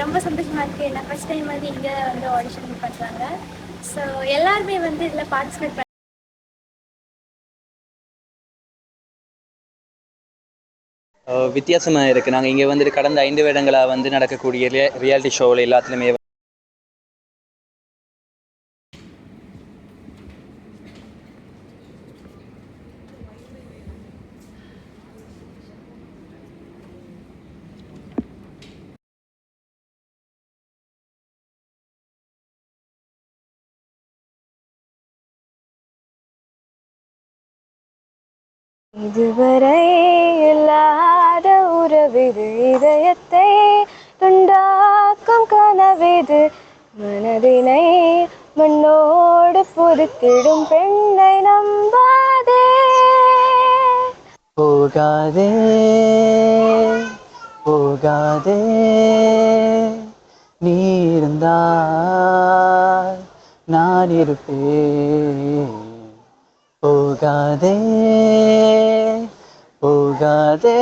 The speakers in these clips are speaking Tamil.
ரொம்ப சந்தோஷமா இருக்கு. நான் ஃபர்ஸ்ட் டைம் வந்து இங்கே வந்து ஆடிஷன் பண்ணுறாங்க ஸோ எல்லாருமே வந்து இதில் பார்ட்டிசிபேட் வித்தியாசமாக இருக்குது நாங்கள் இங்கே வந்துட்டு கடந்த ஐந்து வருடங்களாக வந்து நடக்கக்கூடிய ரியாலிட்டி ஷோவில் எல்லாத்துலேயுமே இதுவரை இல்லாத உறவிது இதயத்தை துண்டாக்கும் கனவிது. மனதினை மண்ணோடு புதுத்திடும் பெண்ணை நம்பாதே. போகாதே போகாதே. நீ இருந்தால் நான் இருப்பேன். போகாதே போகாதே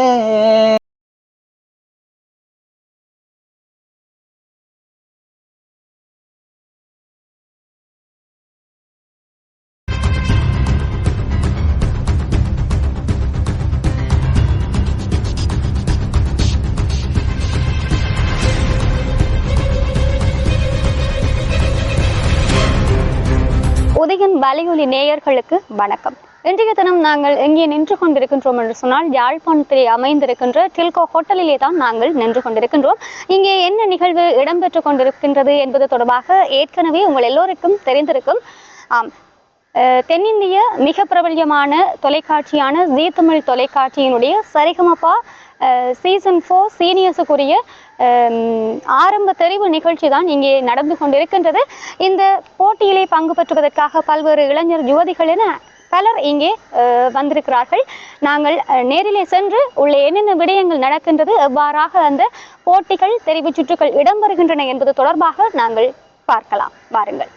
வலையொலி நேயர்களுக்கு வணக்கம். இன்றைய தினம் நாங்கள் எங்கே நின்று கொண்டிருக்கின்றோம் என்று சொன்னால் யாழ்ப்பாணத்திலே அமைந்திருக்கின்ற டில்கோ ஹோட்டலிலே தான் நாங்கள் நின்று கொண்டிருக்கின்றோம். இங்கே என்ன நிகழ்வு இடம்பெற்று கொண்டிருக்கின்றது என்பது தொடர்பாக ஏற்கனவே உங்கள் எல்லோருக்கும் தெரிந்திருக்கும். ஆம் தென்னிந்திய மிக பிரபல்யமான தொலைக்காட்சியான ஜீ தமிழ் தொலைக்காட்சியினுடைய சரிகமப்பா சீசன் ஃபோர் சீனியர்ஸுக்குரிய ஆரம்ப தெரிவு நிகழ்ச்சி தான் இங்கே நடந்து கொண்டிருக்கின்றது. இந்த போட்டியிலே பங்கு பெற்றுவதற்காக பல்வேறு இளைஞர் யுவதிகள் என பலர் இங்கே அஹ், வந்திருக்கிறார்கள். நாங்கள் அஹ், நேரிலே சென்று உள்ள என்னென்ன விடயங்கள் நடக்கின்றது எவ்வாறாக அந்த போட்டிகள் தெரிவு சுற்றுகள் இடம்பெறுகின்றன என்பது தொடர்பாக நாங்கள் பார்க்கலாம். வாருங்கள்.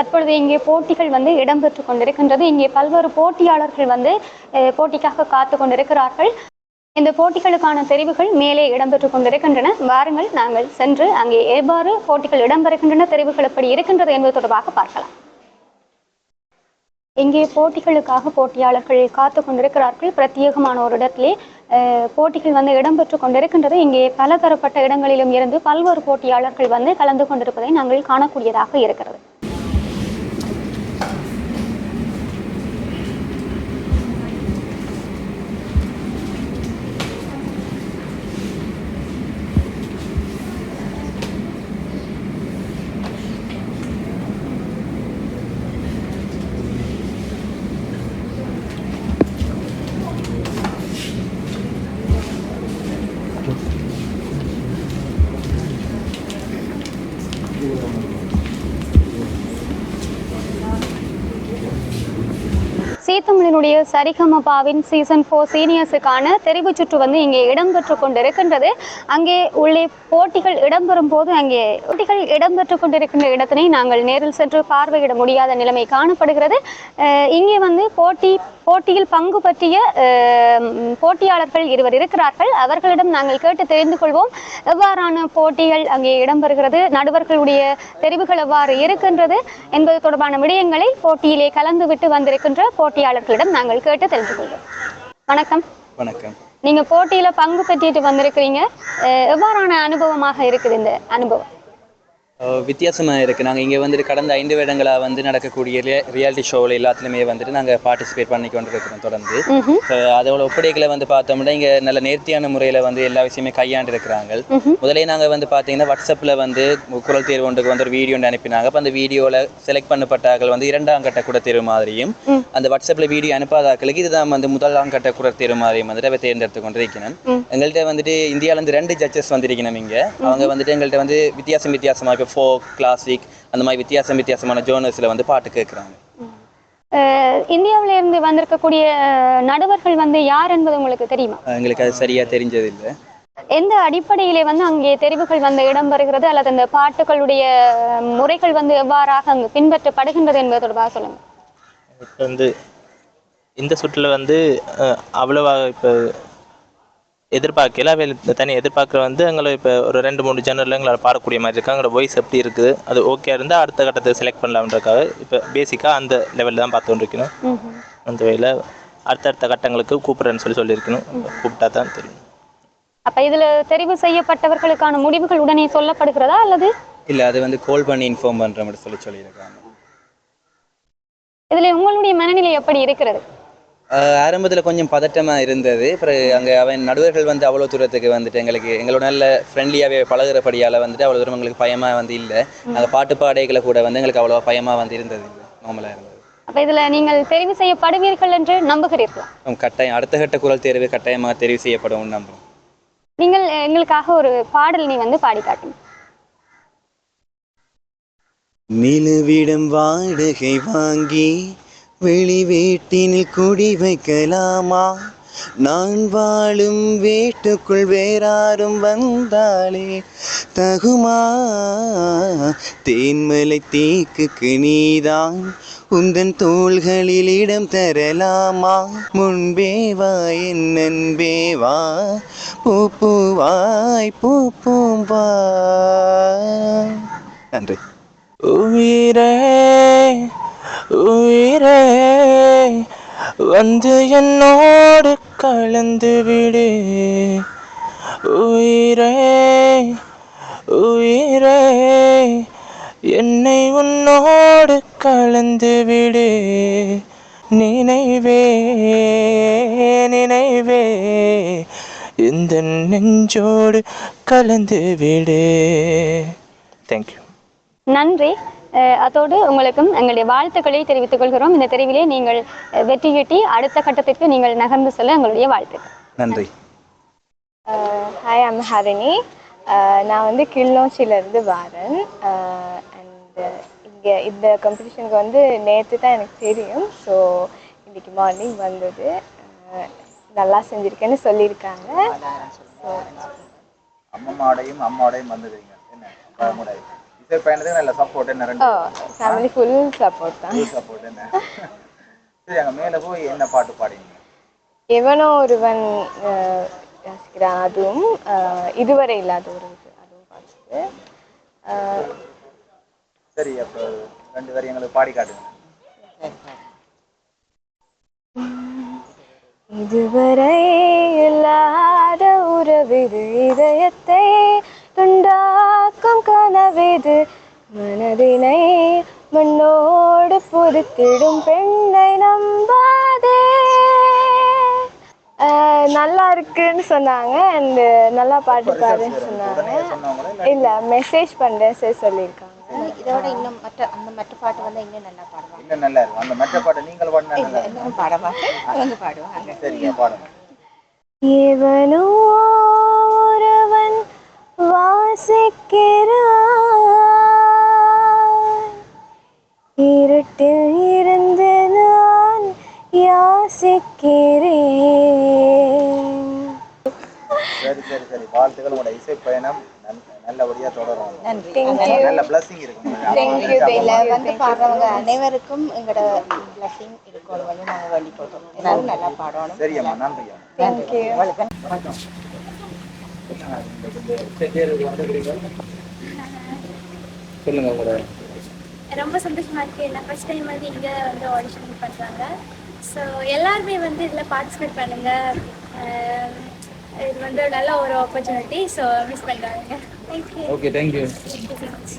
தற்பொழுது இங்கே போட்டிகள் வந்து இடம்பெற்று கொண்டிருக்கின்றது. இங்கே பல்வேறு போட்டியாளர்கள் வந்து அஹ், போட்டிக்காக காத்து கொண்டிருக்கிறார்கள். இந்த போட்டிகளுக்கான தெரிவுகள் மேலே இடம்பெற்று கொண்டிருக்கின்றன. வாருங்கள் நாங்கள் சென்று அங்கே எவ்வாறு போட்டிகள் இடம்பெறுகின்றன தெரிவுகள் எப்படி இருக்கின்றது என்பது தொடர்பாக பார்க்கலாம். இங்கே போட்டிகளுக்காக போட்டியாளர்கள் காத்து கொண்டிருக்கிறார்கள். பிரத்யேகமான ஒரு இடத்திலே போட்டிகள் வந்து இடம்பெற்று கொண்டிருக்கின்றது. இங்கே பல தரப்பட்ட இடங்களிலும் இருந்து பல்வேறு போட்டியாளர்கள் வந்து கலந்து கொண்டிருப்பதை நாங்கள் காணக்கூடியதாக இருக்கிறது. சரிகமபாவின் சீசன் ஃபோர் சீனியர்ஸுக்கான தெரிவு சுற்று வந்து இங்கே இடம்பெற்று கொண்டிருக்கின்றது. அங்கே உள்ளே போட்டிகள் இடம்பெறும் போது அங்கே போட்டிகள் இடம்பெற்று கொண்டிருக்கின்ற இடத்தினை நாங்கள் நேரில் சென்று பார்வையிட முடியாத நிலைமை காணப்படுகிறது. இங்கே வந்து போட்டி போட்டியில் பங்கு பற்றிய போட்டியாளர்கள் இருவர் இருக்கிறார்கள். அவர்களிடம் நாங்கள் கேட்டு தெரிந்து கொள்வோம். எவ்வாறான போட்டிகள் அங்கே இடம்பெறுகிறது? நடுவர்களுடைய தெரிவுகள் எவ்வாறு இருக்கின்றது? என்பது தொடர்பான விடயங்களை போட்டியிலே கலந்துவிட்டு வந்திருக்கின்ற போட்டியாளர்களிடம் நாங்கள் கேட்டு தெரிந்து கொள்வோம் வணக்கம். வணக்கம். நீங்க போட்டியில பங்கு பெற்றிட்டு வந்திருக்கிறீங்க. எவ்வாறான அனுபவமாக இருக்குது இந்த அனுபவம்? வித்தியாசமாக இருக்குது நாங்கள் இங்கே வந்துட்டு கடந்த ஐந்து வருடங்களாக வந்து நடக்கக்கூடிய ரியா ரியாலிட்டி ஷோவில் எல்லாத்துலேயுமே வந்துட்டு நாங்கள் பார்ட்டிசிபேட் பண்ணி கொண்டு இருக்கிறோம் தொடர்ந்து அதோட ஒப்படைகளை வந்து பார்த்தோம்னா இங்கே நல்ல நேர்த்தியான முறையில் வந்து எல்லா விஷயமே கையாண்டு இருக்கிறாங்க. முதலே நாங்கள் வந்து பார்த்தீங்கன்னா வாட்ஸ்அப்பில் வந்து குரல் தேர்வு ஒன்றுக்கு வந்து ஒரு வீடியோ அனுப்பினாங்க. அப்போ அந்த வீடியோவில் செலக்ட் பண்ணப்பட்டார்கள் வந்து இரண்டாம் கட்ட கூட தேர்வு மாதிரியும். அந்த வாட்ஸ்அப்பில் வீடியோ அனுப்பாதாக்களுக்கு இதுதான் வந்து முதலாம் கட்ட கூட தேர்வு மாதிரியும் வந்துட்டு அவை தேர்ந்தெடுத்து கொண்டிருக்கணும். எங்கள்கிட்ட வந்துட்டு இந்தியாவிலேருந்து ரெண்டு ஜட்ஜஸ் வந்திருக்கணும் இங்கே. அவங்க வந்துட்டு எங்கள்கிட்ட வந்து வித்தியாசம் வித்தியாசமாக இப்போ ஃபோக் கிளாசிக் அந்த மாதிரி வித்தியாசம் வித்தியாசமான ஜோனர்ஸில் வந்து பாட்டு கேட்குறாங்க இந்தியாவில இருந்து வந்திருக்கக்கூடிய நடுவர்கள் வந்து யார் என்பது உங்களுக்கு தெரியுமா? எங்களுக்கு அது சரியாக தெரிஞ்சதில்லை. எந்த அடிப்படையிலே வந்து அங்கே தெரிவுகள் வந்து இடம்பெறுகிறது? அல்லது அந்த பாட்டுகளுடைய முறைகள் வந்து எவ்வாறாக அங்கு பின்பற்றப்படுகின்றது என்பது தொடர்பாக சொல்லுங்க. இப்போ வந்து இந்த சுற்றில் வந்து அவ்வளவா இப்போ எதிர்பார்க்கல. வேலை தனி எதிர்பார்க்குற வந்து எங்களை இப்போ ஒரு ரெண்டு மூணு ஜெனரில் எங்களால் பாடக்கூடிய மாதிரி இருக்கு. எங்களோட வாய்ஸ் எப்படி இருக்குது? அது ஓகே இருந்தால் அடுத்த கட்டத்தை செலக்ட் பண்ணலாம்ன்றக்காக இப்போ பேசிக்காக அந்த லெவலில் தான் பார்த்து இருக்கணும். அந்த வகையில் அடுத்தடுத்த கட்டங்களுக்கு கூப்பிட்றேன்னு சொல்லி சொல்லியிருக்கணும். கூப்பிட்டா தான் தெரியும். அப்ப இதுல தெரிவு செய்யப்பட்டவர்களுக்கான முடிவுகள் உடனே சொல்லப்படுகிறதா அல்லது? இல்லை அது வந்து கால் பண்ணி இன்ஃபார்ம் பண்ணுற மாதிரி சொல்லி சொல்லியிருக்காங்க இதுல உங்களுடைய மனநிலை எப்படி இருக்கிறது? ஆரம்பத்தில் கொஞ்சம் பதட்டமாக இருந்தது. அப்புறம் அங்கே அவன் நடுவர்கள் வந்து அவ்வளோ தூரத்துக்கு வந்துட்டு எங்களுக்கு எங்களோட நல்ல ஃப்ரெண்ட்லியாகவே பழகுறபடியால் வந்துட்டு அவ்வளோ தூரம் எங்களுக்கு பயமாக வந்து இல்லை. அந்த பாட்டு பாடைகளை கூட வந்து எங்களுக்கு அவ்வளோவா பயமாக வந்து இருந்தது நார்மலாக இருந்தது. அப்ப இதுல நீங்கள் தெரிவு செய்யப்படுவீர்கள் என்று நம்புகிறீர்களா? கட்டாயம் அடுத்த கட்ட குரல் தேர்வு கட்டாயமாக தெரிவு செய்யப்படும் நம்புறோம். நீங்கள் எங்களுக்காக ஒரு பாடல் நீ வந்து பாடி காட்டுங்க நிலுவிடம் வாடகை வாங்கி வெளி வீட்டினில் குடி வைக்கலாமா? நான் வாழும் வீட்டுக்குள் வேறாரும் வந்தாலே தகுமா? தேன்மலை தீக்குக்கு நீதான் உந்தன் தோள்களில் இடம் தரலாமா? முன்பே வா என் நண்பே வா பூ பூவாய் பூ பூம்பா நன்றி. உயிரே உயிரே வந்து என்னோடு கலந்து விடு. உயிரே உயிரே என்னை உன்னோடு கலந்து விடு. நினைவே நினைவே இந்த நெஞ்சோடு கலந்து விடு. தேங்க்யூ நன்றி. அதோடு உங்களுக்கும் எங்களுடைய வாழ்த்துக்களை தெரிவித்துக் கொள்கிறோம். இந்த தெரிவிலே நீங்கள் அஹ், வெற்றி ஈட்டி அடுத்த கட்டத்திற்கு நீங்கள் நகர்ந்து செல்ல எங்களுடைய வாழ்த்துக்கள். நன்றி. ஹாய் ஐம் ஹரிணி நான் வந்து கிளிநொச்சியிலேருந்து வரேன். அண்ட் இங்கே இந்த காம்படிஷனுக்கு வந்து நேற்று தான் எனக்கு தெரியும். ஸோ இன்னைக்கு மார்னிங் வந்தது. நல்லா செஞ்சுருக்கேன்னு சொல்லியிருக்காங்க. ஸோ அம்மம்மாடையும் அம்மாடையும் வந்துடுவீங்க இசை பயணத்துக்கு நல்ல சப்போர்ட் என்ன ரெண்டு? ஃபேமிலி ஃபுல் சப்போர்ட் தான். சப்போர்ட் என்ன? சரி அங்கே மேலே போய் என்ன பாட்டு பாடுவீங்க எவனோ ஒருவன் ரசிக்கிறான். அதுவும் இதுவரை இல்லாத ஒரு இது. அதுவும் பார்த்துட்டு சரி அப்போ ரெண்டு பேரும் எங்களுக்கு பாடி காட்டுங்க. இதுவரை இல்லாத உறவிது இதயத்தை துண்டாக்கும் கனவிது மனதினை மண்ணோடு புதுத்திடும் பெண்ணை நம்பாதே. நல்லா இருக்குன்னு சொன்னாங்க. அண்ட் நல்லா பாட்டு பாடுன்னு சொன்னாங்க. இல்ல மெசேஜ் பண்றேன் சரி சொல்லியிருக்காங்க. இதோட இன்னும் மற்ற அந்த மற்ற பாட்டு வந்து இன்னும் நல்லா பாடுவாங்க. இன்னும் நல்லா இருக்கும். அந்த மற்ற பாட்டு நீங்கள் பாடினா நல்லா இன்னும் பாடவாங்க அவங்க பாடுவாங்க. சரிங்க பாடுங்க. எவனோ ஒருவன் வாசிக்கிறான். இருட்டில் இருந்து நான் யாசிக்கிறேன் சரி சரி சரி. வாழ்த்துக்கள். உங்களோட இசை பயணம் நல்- நல்லபடியா தொடரும். நன்றி. நல்ல பிளஸிங் இருக்கும். இதுல வந்து பாடுறவங்க அனைவருக்கும் எங்களோட பிளஸிங் இருக்கணும் நாங்க வேண்டி போட்டோம் நல்லா பாடணும். சரி அம்மா. நன்றி அம்மா தேங்க்யூ சொல்லுங்க உங்களோட ரொம்ப சந்தோஷமா இருக்கு. நான் ஃபர்ஸ்ட் டைம் வந்து இங்க வந்து ஆடிஷன் பண்றாங்க. ஸோ எல்லாருமே வந்து இதில் பார்ட்டிசிபேட் பண்ணுங்க. இது வந்து நல்ல ஒரு ஆப்பர்ச்சுனிட்டி ஸோ மிஸ் பண்ணுறாங்க okay thank you thank you so much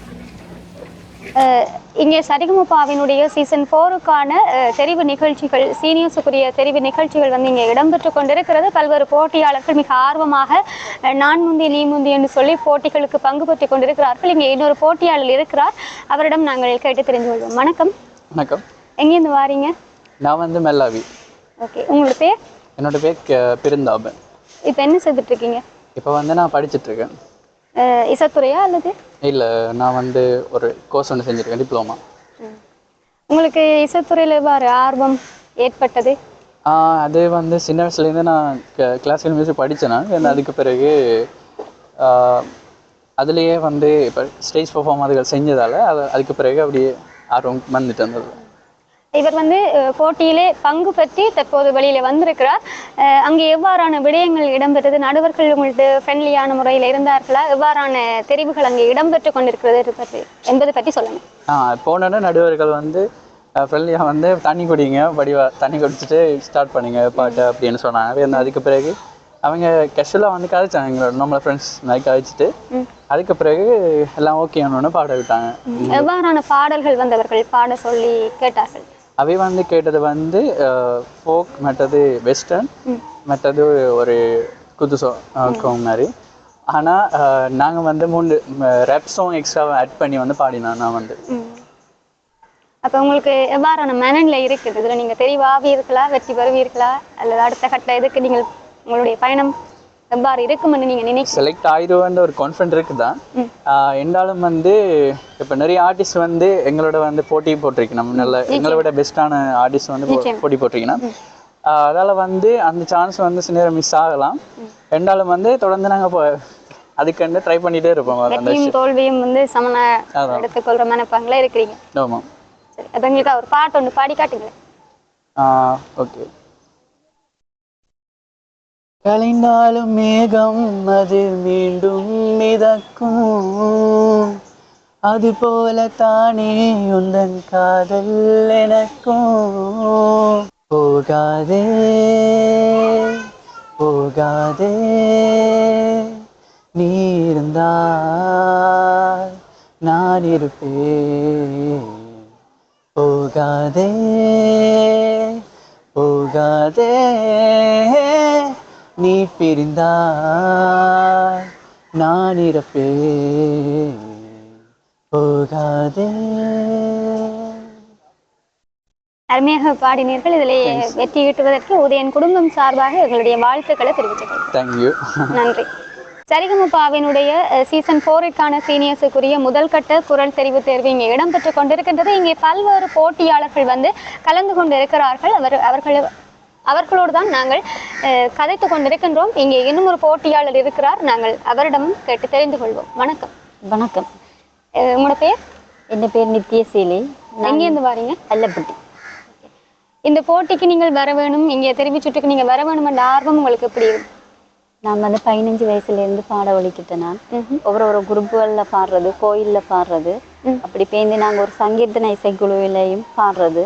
இங்கே சரிகமபாவினுடைய சீசன் ஃபோருக்கான தெரிவு நிகழ்ச்சிகள் சீனியர்ஸுக்குரிய தெரிவு நிகழ்ச்சிகள் வந்து இங்கே இடம்பெற்று கொண்டிருக்கிறது. பல்வேறு போட்டியாளர்கள் மிக ஆர்வமாக நான் முந்தி நீ முந்தி என்று சொல்லி போட்டிகளுக்கு பங்கு பெற்று கொண்டிருக்கிறார்கள். இங்கே இன்னொரு போட்டியாளர் இருக்கிறார். அவரிடம் நாங்கள் கேட்டு தெரிந்து கொள்வோம். வணக்கம். வணக்கம். எங்கேருந்து வாரீங்க? நான் வந்து மெல்லாவி. ஓகே. உங்களோட பேர்? என்னோட பேர் பெருந்தாபன். இப்போ என்ன செய்துட்டு இருக்கீங்க? இப்போ வந்து நான் படிச்சுட்டு இருக்கேன். இசைத்துறையா அல்லது? இல்லை நான் வந்து ஒரு கோர்ஸ் ஒன்று செஞ்சுருக்கேன் டிப்ளமா உங்களுக்கு இசைத்துறையில் எவ்வாறு ஆர்வம் ஏற்பட்டது? அது வந்து சின்ன வயசுலேருந்து நான் கிளாசிக்கல் மியூசிக் படித்தேன் நான் அதுக்கு பிறகு அதுலேயே வந்து இப்போ ஸ்டேஜ் பெர்ஃபார்ம் அதுகள் செஞ்சதால் அது அதுக்கு பிறகு அப்படியே ஆர்வம் வந்துட்டு இருந்தது. இவர் வந்து போட்டியிலே பங்கு பெற்றி தற்போது வெளியில வந்திருக்கிறார். அங்கே எவ்வாறான விடயங்கள் இடம்பெற்றது நடுவர்கள் உங்கள்ட்ட ஃப்ரெண்ட்லியான முறையில் இருந்தார்களா? எவ்வாறான தெரிவுகள் அங்கே இடம்பெற்று கொண்டிருக்கிறது பற்றி என்பதை பற்றி சொல்லுங்க. ஆ போனோடனே நடுவர்கள் வந்து ஃப்ரெண்ட்லியாக வந்து தண்ணி குடிங்க படிவா தண்ணி குடிச்சிட்டு ஸ்டார்ட் பண்ணுங்க பாட்டு அப்படின்னு சொன்னாங்க. அதுக்கு பிறகு அவங்க கேஷுவலாக வந்து கதைச்சாங்க எங்களோட நம்மள ஃப்ரெண்ட்ஸ் மாதிரி கதைச்சிட்டு. அதுக்கு பிறகு எல்லாம் ஓகே ஒன்று பாட விட்டாங்க. எவ்வாறான பாடல்கள் வந்தவர்கள் பாட சொல்லி கேட்டார்கள்? அவை வந்து கேட்டது வந்து ஃபோக் மற்றது வெஸ்டர்ன் மற்றது ஒரு குத்து சாங் மாதிரி. ஆனால் நாங்கள் வந்து மூணு ரேப் சாங் எக்ஸ்ட்ரா ஆட் பண்ணி வந்து பாடினோம் நான் வந்து. அப்போ உங்களுக்கு எவ்வாறான மனநிலை இருக்குது? இதில் நீங்கள் தெரிவாவீர்களா வெற்றி பெறுவீர்களா? அல்லது அடுத்த கட்ட இதுக்கு நீங்கள் உங்களுடைய பயணம் எவ்வாறு இருக்கும்னு நீங்கள் நினைக்கிறீங்க? செலக்ட் ஆயிடுவேன்ற ஒரு கான்ஃபிடென்ட் இருக்குதான் என்றாலும் வந்து இப்போ நிறைய ஆர்டிஸ்ட் வந்து எங்களோட வந்து போட்டி போட்டிருக்கணும். நல்ல எங்களை விட பெஸ்ட்டான ஆர்டிஸ்ட் வந்து போட்டி போட்டிருக்கணும். ஆஹ் அதால வந்து அந்த சான்ஸ் வந்து சில நேரம் மிஸ் ஆகலாம். ரெண்டாலும் வந்து தொடர்ந்து நாங்கள் இப்போ அதுக்கு ட்ரை பண்ணிட்டே இருப்போம். வெற்றியும் தோல்வியும் வந்து சமன. எடுத்துக்கொள்கிற மனப்பாங்களே இருக்கிறீங்க. ஆமாம் சரி அப்போ எங்களுக்கு ஒரு பாட்டு ஒன்று பாடி காட்டுங்களேன். ஓகே கலைந்தாலும் மேகம் அது மீண்டும் மிதக்கும். அது போல தானே உந்தன் காதல் எனக்கும். போகாதே போகாதே நீ இருந்தால் நான் இருப்பேன். போகாதே போகாதே. நீ பிரிந்தால் நான் இறப்பேன். போகாதே. அருமையாக பாடினீர்கள். இதிலே வெற்றி ஈட்டுவதற்கு உதயன் குடும்பம் சார்பாக எங்களுடைய வாழ்த்துக்களை தெரிவித்துக் கொள்கிறேன். தேங்க்யூ நன்றி. சரிகமபாவினுடைய சீசன் ஃபோருக்கான சீனியர்ஸுக்குரிய முதல் கட்ட குரல் தெரிவு தேர்வு இங்கே இடம்பெற்று கொண்டிருக்கின்றது. இங்கே பல்வேறு போட்டியாளர்கள் வந்து கலந்து கொண்டிருக்கிறார்கள். அவர் அவர்கள் அவர்களோடு தான் நாங்கள் அஹ், கதைத்து கொண்டிருக்கின்றோம். இங்கே இன்னும் ஒரு போட்டியாளர் இருக்கிறார். நாங்கள் அவரிடமும் கேட்டு தெரிந்து கொள்வோம். வணக்கம். வணக்கம். உங்களோட பேர்? என் பேர் நித்யசீலி. எங்கேருந்து வாரீங்க? அல்லப்பட்டி. இந்த போட்டிக்கு நீங்கள் வர வேணும். இங்கே தெரிவிச்சுட்டுக்கு நீங்கள் வர வேணும் என்ற ஆர்வம் உங்களுக்கு எப்படி இருக்கு? நான் வந்து பதினஞ்சு வயசுல இருந்து பாட ஒழிக்கிட்டேன் நான். ஒவ்வொரு ஒரு குரூப்புகளில் பாடுறது கோயில்ல பாடுறது. அப்படி பேந்து நாங்க ஒரு சங்கீர்த்தன இசைக்குழுவிலையும் பாடுறது.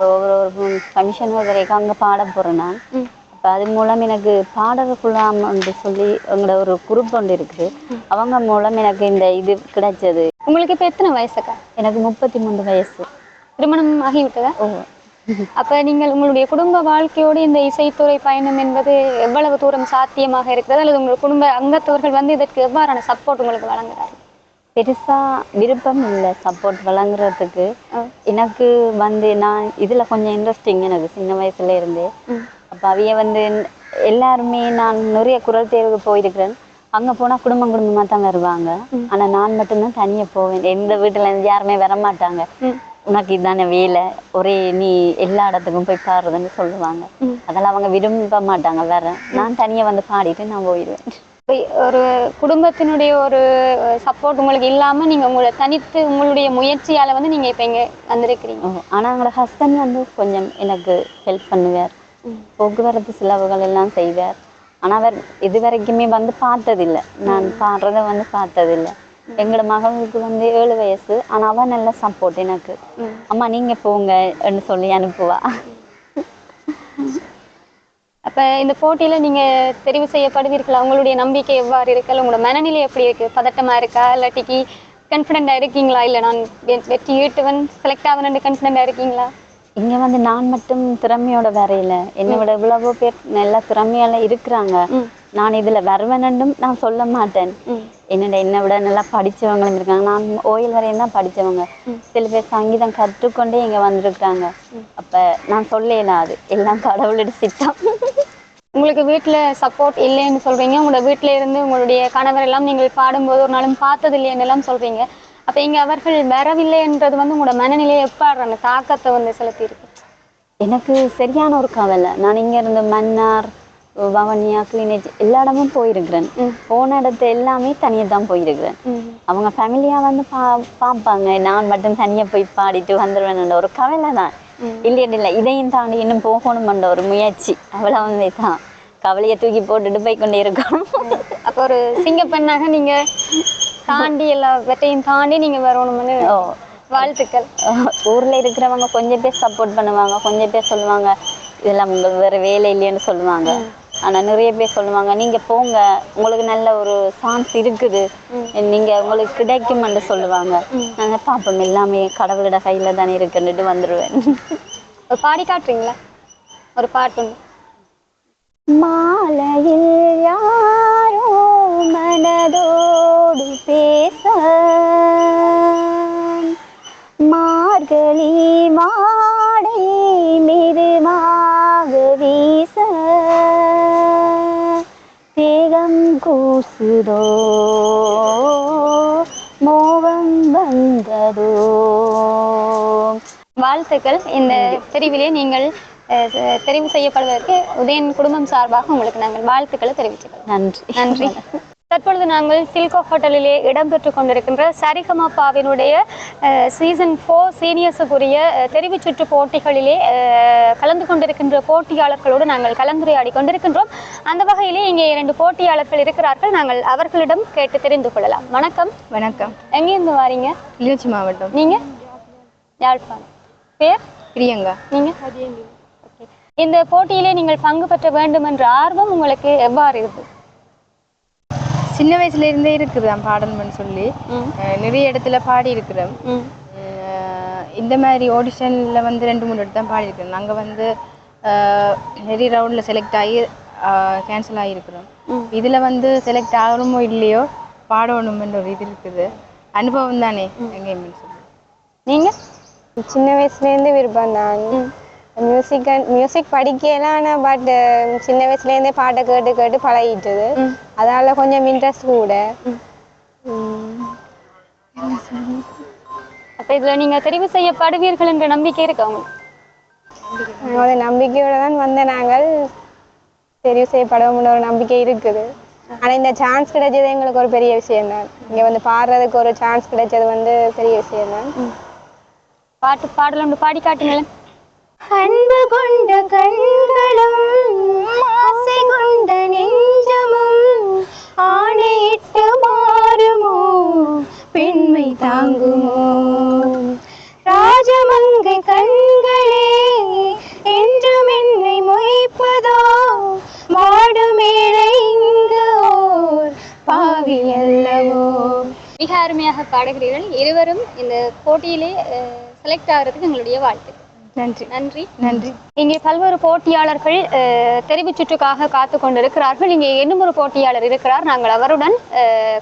ஒரு ஃபங்க்ஷன் வரைக்கும் அங்க பாட போறேன் நான். அப்ப அது மூலம் எனக்கு பாடல் குழாம் என்று சொல்லி எங்களோட ஒரு குரூப் ஒன்று இருக்குது. அவங்க மூலம் எனக்கு இந்த இது கிடைச்சது. உங்களுக்கு இப்போ எத்தனை வயசுக்கா? எனக்கு முப்பத்தி மூணு வயசு. திருமணம் ஆகிவிட்டதா? ஓ. அப்ப நீங்கள் உங்களுடைய குடும்ப வாழ்க்கையோடு இந்த இசைத்துறை பயணம் என்பது எவ்வளவு தூரம் சாத்தியமாக இருக்கிறது? அல்லது உங்கள் குடும்ப அங்கத்தவர்கள் வந்து இதற்கு எவ்வாறான சப்போர்ட் உங்களுக்கு வழங்குறாங்க பெருசா விருப்பம் இல்லை சப்போர்ட் வழங்குறதுக்கு. எனக்கு வந்து நான் இதுல கொஞ்சம் இன்ட்ரெஸ்டிங் எனக்கு சின்ன வயசுல இருந்தே. அப்ப அவைய வந்து எல்லாருமே நான் நிறைய குரல் தேர்வுக்கு போயிருக்கிறேன். அங்க போனா குடும்பம் குடும்பமா தான் வருவாங்க. ஆனா நான் மட்டும்தான் தனியா போவேன். எந்த வீட்டுல இருந்து யாருமே வர மாட்டாங்க உனக்கு இதானே வேலை. ஒரே நீ எல்லா இடத்துக்கும் போய் பாடுறதுன்னு சொல்லுவாங்க. அதெல்லாம் அவங்க விரும்ப மாட்டாங்க வேற. நான் தனியா வந்து பாடிட்டு நான் போயிடுவேன் ஒரு குடும்பத்தினுடைய ஒரு சப்போர்ட் உங்களுக்கு இல்லாம நீங்க உங்களை தனித்து உங்களுடைய முயற்சியால வந்து நீங்க இப்ப இங்க வந்திருக்கிறீங்க. ஓ, ஆனா எங்களோட ஹஸ்பண்ட் வந்து கொஞ்சம் எனக்கு ஹெல்ப் பண்ணுவார். போக்குவரத்து செலவுகள் எல்லாம் செய்வார். ஆனா அவர் இது வரைக்குமே வந்து பார்த்ததில்லை. நான் பாடுறத வந்து பார்த்ததில்லை. எங்களோட மகளுக்கு வந்து ஏழு வயசு. ஆனா அவ நல்ல சப்போர்ட் எனக்கு. அம்மா நீங்க போங்கன்னு சொல்லி அனுப்புவா. அப்ப இந்த போட்டியில நீங்க தெரிவு செய்யப்படுவீர்களா? உங்களுடைய நம்பிக்கை எவ்வாறு இருக்கு? அல்ல உங்களோட மனநிலை எப்படி இருக்கு? பதட்டமா இருக்கா? இல்லாட்டிக்கு கான்ஃபிடென்டா இருக்கீங்களா? இல்ல நான் வெற்றி ஈட்டுவன் செலக்ட் ஆகணும்னு கான்ஃபிடென்டா இருக்கீங்களா? இங்க வந்து நான் மட்டும் திறமையோட வரையில. என்னை விட எவ்வளவோ பேர் நல்ல திறமையால இருக்கிறாங்க. நான் இதுல வருவேனும் நான் சொல்ல மாட்டேன். என்னோட என்னை விட நல்லா படிச்சவங்களும் இருக்காங்க. நான் ஓயில் வரையும் தான் படிச்சவங்க. சில பேர் சங்கீதம் கற்றுக்கொண்டே இங்க வந்திருக்கிறாங்க அப்ப நான் சொல்லல அது. எல்லாம் கடவுளோட சித்தம். உங்களுக்கு வீட்டில் சப்போர்ட் இல்லைன்னு சொல்றீங்க. உங்களோட வீட்டில இருந்து உங்களுடைய கணவர் எல்லாம் நீங்கள் பாடும்போது ஒரு நாளும் பார்த்தது இல்லைன்னு எல்லாம் சொல்றீங்க. அப்ப இங்க அவர்கள் வரவில்லைன்றது வந்து உங்களோட மனநிலையை எப்பாடுற அந்த தாக்கத்தை வந்து செலுத்தி இருக்கு எனக்கு சரியான ஒரு கவலை. நான் இங்க இருந்து மன்னார் வவனியா கிளிநேஜ் எல்லா இடமும் போயிருக்கிறேன். போன இடத்து எல்லாமே தனியாக தான் போயிருக்கிறேன். அவங்க ஃபேமிலியா வந்து பா பார்ப்பாங்க. நான் மட்டும் தனியா போய் பாடிட்டு வந்துடுவேன் ஒரு கவலை தான் இல்லை இல்லை இதையும் தாண்டி இன்னும் போகணுமென்ற ஒரு முயற்சி. அவ்வளவு தான் கவலையை தூக்கி போட்டுட்டு போய் கொண்டே இருக்கணும். அப்போ ஒரு சிங்க பெண்ணாக நீங்க தாண்டி எல்லா வெட்டையும் தாண்டி நீங்க வரணும்னு வாழ்த்துக்கள். ஊர்ல இருக்கிறவங்க கொஞ்சம் பேர் சப்போர்ட் பண்ணுவாங்க கொஞ்சம் பேர் சொல்லுவாங்க இதெல்லாம் உங்களுக்கு வேற வேலை இல்லைன்னு சொல்லுவாங்க. ஆனா நிறைய பேர் சொல்லுவாங்க நீங்க போங்க உங்களுக்கு நல்ல ஒரு சான்ஸ் இருக்குது. நீங்க உங்களுக்கு கிடைக்கும்னு சொல்லுவாங்க. நாங்க பாப்போம் எல்லாமே கடவுளோட கையில தானே இருக்குன்னுட்டு வந்துடுவேன் ஒரு பாடி காட்டுறீங்களா? ஒரு பாட்டு. மாலையில் யாரோ மனதோடு பேச கூசுதோ மோகம் வந்ததோ. வாழ்த்துக்கள். இந்த தெரிவிலே நீங்கள் தெரிவு செய்யப்படுவதற்கு உதயன் குடும்பம் சார்பாக உங்களுக்கு நாங்கள் வாழ்த்துக்களை தெரிவிச்சுக்கிறோம் நன்றி. நன்றி. தற்பொழுது நாங்கள் சில்கோ ஹோட்டலிலே இடம்பெற்று கொண்டிருக்கின்ற சரிகமப்பாவினுடைய சீசன் ஃபோர் சீனியர்ஸுக்குரிய அஹ், தெரிவுச் சுற்று போட்டிகளிலே கலந்து கொண்டிருக்கின்ற போட்டியாளர்களோடு நாங்கள் கலந்துரையாடி கொண்டிருக்கின்றோம். அந்த வகையிலே இங்கே இரண்டு போட்டியாளர்கள் இருக்கிறார்கள். நாங்கள் அவர்களிடம் கேட்டு தெரிந்து கொள்ளலாம். வணக்கம். வணக்கம். எங்கேருந்து வாரீங்க? கிளிநொச்சி மாவட்டம். நீங்க? யாழ்ப்பாணம். பேர்? பிரியங்கா. நீங்க? Okay. இந்த போட்டியிலே நீங்கள் பங்கு பெற்ற வேண்டும் என்ற ஆர்வம் உங்களுக்கு எவ்வாறு இருக்கு சின்ன வயசுல இருந்தே இருக்குது நான் பாடணும்னு சொல்லி. நிறைய இடத்துல பாடி இருக்கிறேன் இந்த மாதிரி ஆடிஷனில் வந்து ரெண்டு மூணு இடத்துல தான் பாடியிருக்கிறேன். நாங்கள் வந்து நிறைய ரவுண்டில் செலக்ட் ஆகி கேன்சல் ஆகியிருக்கிறோம். இதில் வந்து செலக்ட் ஆகணுமோ இல்லையோ பாடணுமென்ற ஒரு இது இருக்குது. அனுபவம் தானே எங்கேயுமே சொல்லி நீங்க? சின்ன வயசுலேருந்து விருப்பம் தான். மியூசிக் மியூசிக் படிக்கலாம் ஆனால் பட் சின்ன வயசுலேருந்தே பாட்டை கேட்டு கேட்டு பழகிட்டது. அதனால கொஞ்சம் இன்ட்ரெஸ்ட் கூட. அப்ப இதுல நீங்க தெரிவு செய்யப்படுவீர்கள் என்ற நம்பிக்கை இருக்கு உங்களுக்கு? ஒரு நம்பிக்கையோட தான் வந்த நாங்கள். தெரிவு செய்யப்படுவோம்னு ஒரு நம்பிக்கை இருக்குது. ஆனால் இந்த சான்ஸ் கிடைச்சது எங்களுக்கு ஒரு பெரிய விஷயம் தான். இங்கே வந்து பாடுறதுக்கு ஒரு சான்ஸ் கிடைச்சது வந்து பெரிய விஷயம் தான். பாட்டு பாடலாம் பாடி காட்டுங்களேன். அன்பு கொண்ட கண்களும் ஆசை கொண்ட நெஞ்சமும் ஆணையிட்டு மாறுமோ பெண்மை தாங்குமோ? ராஜமங்கை கண்களே என்றும் என்னை மொய்ப்பதோ? மாடுமேடை இங்கு ஓர் பாவி அல்லவோ? மிக அருமையாக பாடுகிறீர்கள். இருவரும் இந்த போட்டியிலே செலக்ட் ஆகிறதுக்கு எங்களுடைய வாழ்த்துக்கள். நன்றி. நன்றி நன்றி. இங்கே பல்வேறு போட்டியாளர்கள் அஹ், தெரிவுச் சுற்றுக்காக காத்து கொண்டிருக்கிறார்கள். இங்கே இன்னும் ஒரு போட்டியாளர் இருக்கிறார். நாங்கள் அவருடன்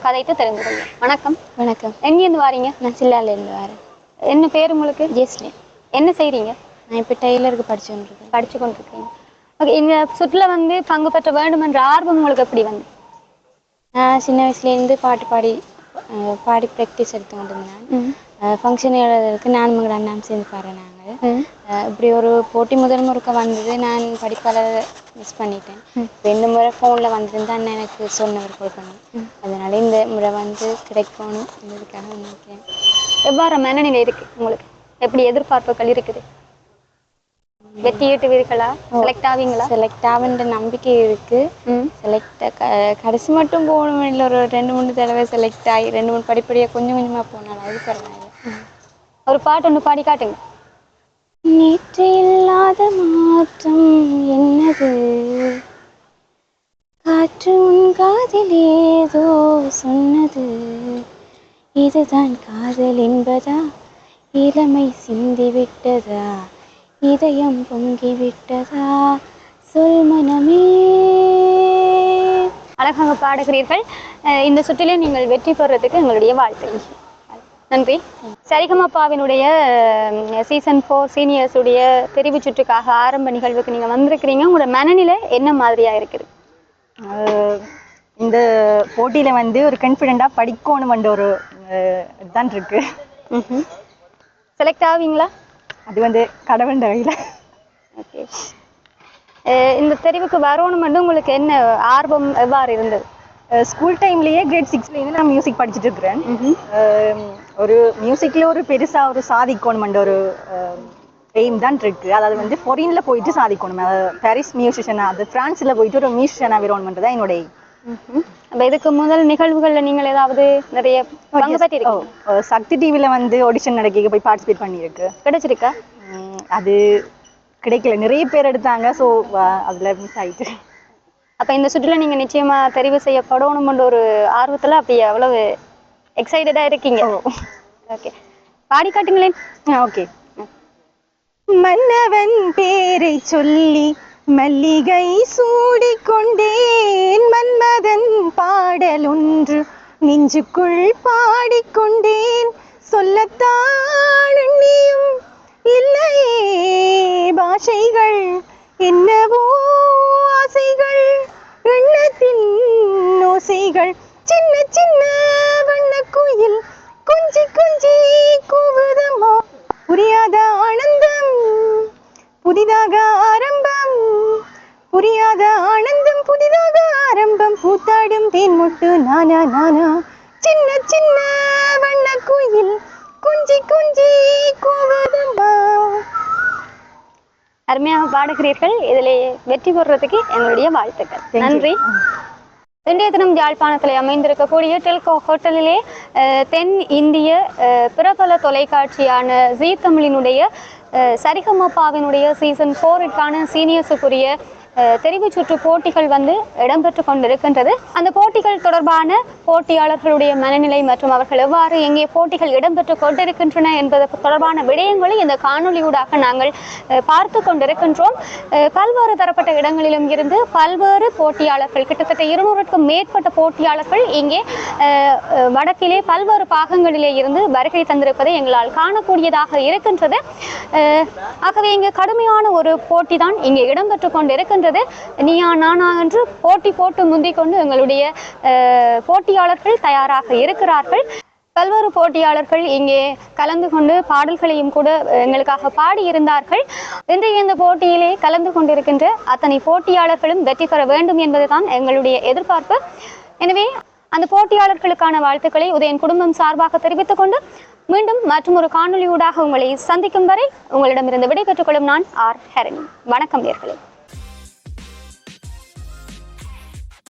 கதைத்து தெரிந்து கொள்வோம். வணக்கம். வணக்கம். எங்கேருந்து வாரீங்க? நான் சில்லாலேருந்து வரேன். என்ன பேர் உங்களுக்கு? ஜெஸ்லின் என்ன செய்றீங்க? நான் இப்போ டெய்லருக்கு படிச்சுட்டு இருக்கேன் படிச்சு கொண்டிருக்கீங்க. ஓகே இந்த சுற்றுல வந்து பங்கு பெற்ற வேண்டும் என்ற ஆர்வம் உங்களுக்கு எப்படி வந்து நான் சின்ன வயசுலேருந்து பாட்டு பாடி பாடி ப்ராக்டிஸ் எடுத்து கொண்டு ஃபங்க்ஷன் எழுதுறதுக்கு நான் மகள் அண்ணாம் சேர்ந்து பாடுறேன் நாங்கள் இப்படி ஒரு போட்டி முதல் முறைக்க வந்தது. நான் படிப்பால் மிஸ் பண்ணிட்டேன். இந்த முறை ஃபோனில் வந்திருந்தா அண்ணன் எனக்கு சொன்னவர் கால் பண்ணி. அதனால இந்த முறை வந்து கிடைக்கணும் இதுக்காக நினைக்கிறேன் எவ்வாறு மனநிலை இருக்கு உங்களுக்கு? எப்படி எதிர்பார்ப்புகள் இருக்குது? வெற்றி ஈட்டுவீர்களா? செலக்ட் ஆவீங்களா? செலக்ட் ஆகுன்ற நம்பிக்கை இருக்கு. செலக்ட் கடைசி மட்டும் போகணும். இல்லை ஒரு ரெண்டு மூணு தடவை செலக்ட் ஆகி ரெண்டு மூணு படிப்படியாக கொஞ்சம் கொஞ்சமாக போனாலும் அது பரவாயில்ல. ஒரு பாட்டு ஒன்று பாடி காட்டுங்க. நேற்று இல்லாத மாற்றம் என்னது? காற்று உன் காதில் ஏதோ சொன்னது. இதுதான் காதல் என்பதா? இளமை சிந்தி விட்டதா இதயம் பொங்கி விட்டதா சொல் மனமே. அழகாக பாடுகிறீர்கள். இந்த சுற்றிலே நீங்கள் வெற்றி பெறுறதுக்கு எங்களுடைய வாழ்த்து நன்றி. சரிகமப்பாவினுடைய சீசன் ஃபோர் சீனியர்ஸுடைய தெரிவு சுற்றுக்காக ஆரம்ப நிகழ்வுக்கு நீங்கள் வந்திருக்கிறீங்க. உங்களோட மனநிலை என்ன மாதிரியா இருக்குது? இந்த போட்டியில வந்து ஒரு கான்ஃபிடென்ட்டாக படிக்கணுமென்ற ஒரு இதுதான் இருக்கு. செலக்ட் ஆவீங்களா? அது வந்து கடவுள் வகையில். ஓகே இந்த தெரிவுக்கு வரணும் மட்டும் உங்களுக்கு என்ன ஆர்வம் எவ்வாறு இருந்தது? ஸ்கூல் டைம்லயே கிரேட் சிக்ஸ்லேருந்து நான் மியூசிக் படிச்சுட்டு இருக்கிறேன். ஒரு மியூசிக்கில் ஒரு பெருசா ஒரு சாதிக்கணுமென்ற ஒரு எய்ம் தான் இருக்கு. அதாவது வந்து ஃபாரின்ல போயிட்டு சாதிக்கணும். பாரிஸ் மியூசிஷியனா அது பிரான்ஸ்ல போயிட்டு ஒரு மியூசிஷியனா வரணுமென்றது தான் என்னோட. அப்ப இதுக்கு முதல் நிகழ்வுகள்ல நீங்கள் ஏதாவது நிறைய பெற்றிருக்கீங்க ஓ, சக்தி டிவில வந்து ஆடிஷன் நடக்க போய் பார்ட்டிசிபேட் பண்ணியிருக்கு. கிடைச்சிருக்கா? அது கிடைக்கல. நிறைய பேர் எடுத்தாங்க. ஸோ அதுல மிஸ் ஆயிட்டு. அப்ப இந்த சுற்றுல நீங்க நிச்சயமா தெரிவு செய்யப்படணும்ன்ற ஒரு ஆர்வத்துல அப்படி எவ்வளவு எக்ஸைட்டடா இருக்கீங்க? ஓகே பாடி காட்டுங்களேன் ஓகே மன்னவன் பேரை சொல்லி மல்லிகை சூடிக்கொண்டேன். மன்மதன் பாடல் ஒன்று நெஞ்சுக்குள் பாடிக்கொண்டேன். சொல்லத்தான் இல்லையே. பாஷைகள் என்னவோ ஆசைகள் எண்ணத்தின் ஓசைகள் சின்ன சின்ன வண்ண குயில் கொஞ்சி கொஞ்சி கூவுதமோ. புரியாத ஆனந்தம் புதிதாக ஆரம்பம். புரியாத ஆனந்தம் புதிதாக ஆரம்பம். பூத்தாடும் தேன் முட்டு நானா நானா. சின்ன சின்ன வண்ண குயில் கொஞ்சி கொஞ்சி அருமையாக பாடுகிறீர்கள். இதிலே வெற்றி பெறுறதுக்கு எங்களுடைய வாழ்த்துக்கள். நன்றி. இன்றைய தினம் யாழ்ப்பாணத்தில் அமைந்திருக்கக்கூடிய டெல்கோ ஹோட்டலிலே தென் இந்திய பிரபல தொலைக்காட்சியான ஜீ தமிழினுடைய சரிகமப்பாவினுடைய சீசன் ஃபோருக்கான சீனியர்ஸுக்குரிய தெரிவு சுற்று போட்டிகள் வந்து இடம்பெற்று கொண்டிருக்கின்றது. அந்த போட்டிகள் தொடர்பான போட்டியாளர்களுடைய மனநிலை மற்றும் அவர்கள் எவ்வாறு எங்கே போட்டிகள் இடம்பெற்று கொண்டிருக்கின்றன என்பது தொடர்பான விடயங்களை இந்த காணொளியூடாக நாங்கள் பார்த்து கொண்டிருக்கின்றோம். பல்வேறு தரப்பட்ட இடங்களிலும் இருந்து பல்வேறு போட்டியாளர்கள் கிட்டத்தட்ட இருநூறுக்கும் மேற்பட்ட போட்டியாளர்கள் இங்கே வடக்கிலே பல்வேறு பாகங்களிலே இருந்து வருகை தந்திருப்பதை எங்களால் காணக்கூடியதாக இருக்கின்றது. ஆகவே இங்கு கடுமையான ஒரு போட்டி தான் இங்கே இடம்பெற்று கொண்டிருக்கின்றது. இருந்தது. நீயா நானா என்று போட்டி போட்டு முந்திக்கொண்டு எங்களுடைய போட்டியாளர்கள் தயாராக இருக்கிறார்கள். பல்வேறு போட்டியாளர்கள் இங்கே கலந்து கொண்டு பாடல்களையும் கூட எங்களுக்காக பாடியிருந்தார்கள். இன்றைய இந்த போட்டியிலே கலந்து கொண்டிருக்கின்ற அத்தனை போட்டியாளர்களும் வெற்றி பெற வேண்டும் என்பதுதான் எங்களுடைய எதிர்பார்ப்பு. எனவே அந்த போட்டியாளர்களுக்கான வாழ்த்துக்களை உதயன் குடும்பம் சார்பாக தெரிவித்துக் கொண்டு மீண்டும் மற்றும் ஒரு காணொளியூடாக உங்களை சந்திக்கும் வரை உங்களிடமிருந்து விடைபெற்றுக் கொள்ளும் நான் ஆர். ஹரணி. வணக்கம் நேர்களே.